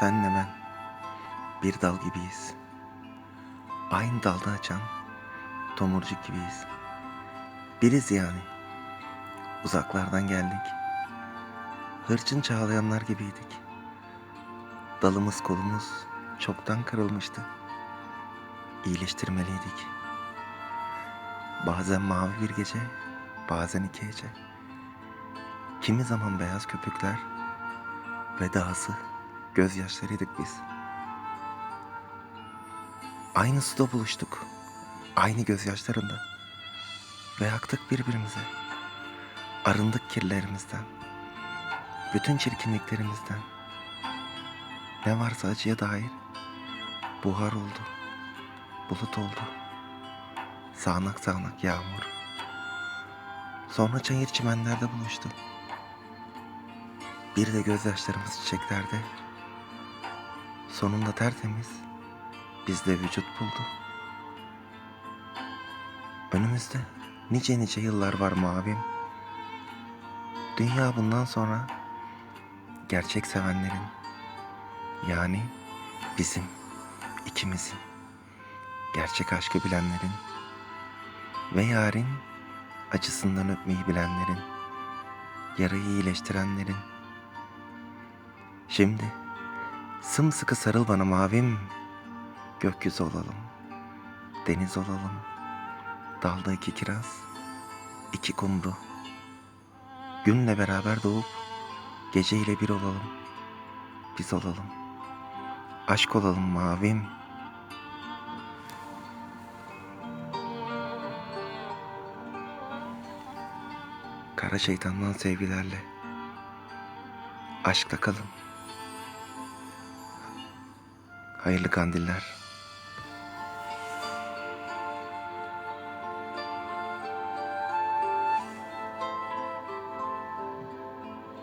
Senle ben bir dal gibiyiz. Aynı dalda açan tomurcuk gibiyiz. Biriz yani. Uzaklardan geldik. Hırçın çağlayanlar gibiydik. Dalımız kolumuz çoktan kırılmıştı. İyileştirmeliydik. Bazen mavi bir gece, bazen iki gece. Kimi zaman beyaz köpükler ve dahası gözyaşlarıydık biz. Aynı suda buluştuk. Aynı gözyaşlarında. Ve aktık birbirimize. Arındık kirlerimizden. Bütün çirkinliklerimizden. Ne varsa acıya dair buhar oldu. Bulut oldu. Sağanak sağanak yağmur. Sonra çayır çimenlerde buluştu. Bir de gözyaşlarımız çiçeklerde. Sonunda tertemiz bizde vücut buldu. Önümüzde nice nice yıllar var mavim. Dünya bundan sonra gerçek sevenlerin yani bizim ikimizin gerçek aşkı bilenlerin ve yarın acısından öpmeyi bilenlerin yarayı iyileştirenlerin şimdi sımsıkı sarıl bana mavim. Gökyüzü olalım deniz olalım. Dalda iki kiraz iki kumru günle beraber doğup geceyle bir olalım biz olalım. Aşk olalım mavim. Kara şeytandan sevgilerle aşkla kalın. Hayırlı kandiller.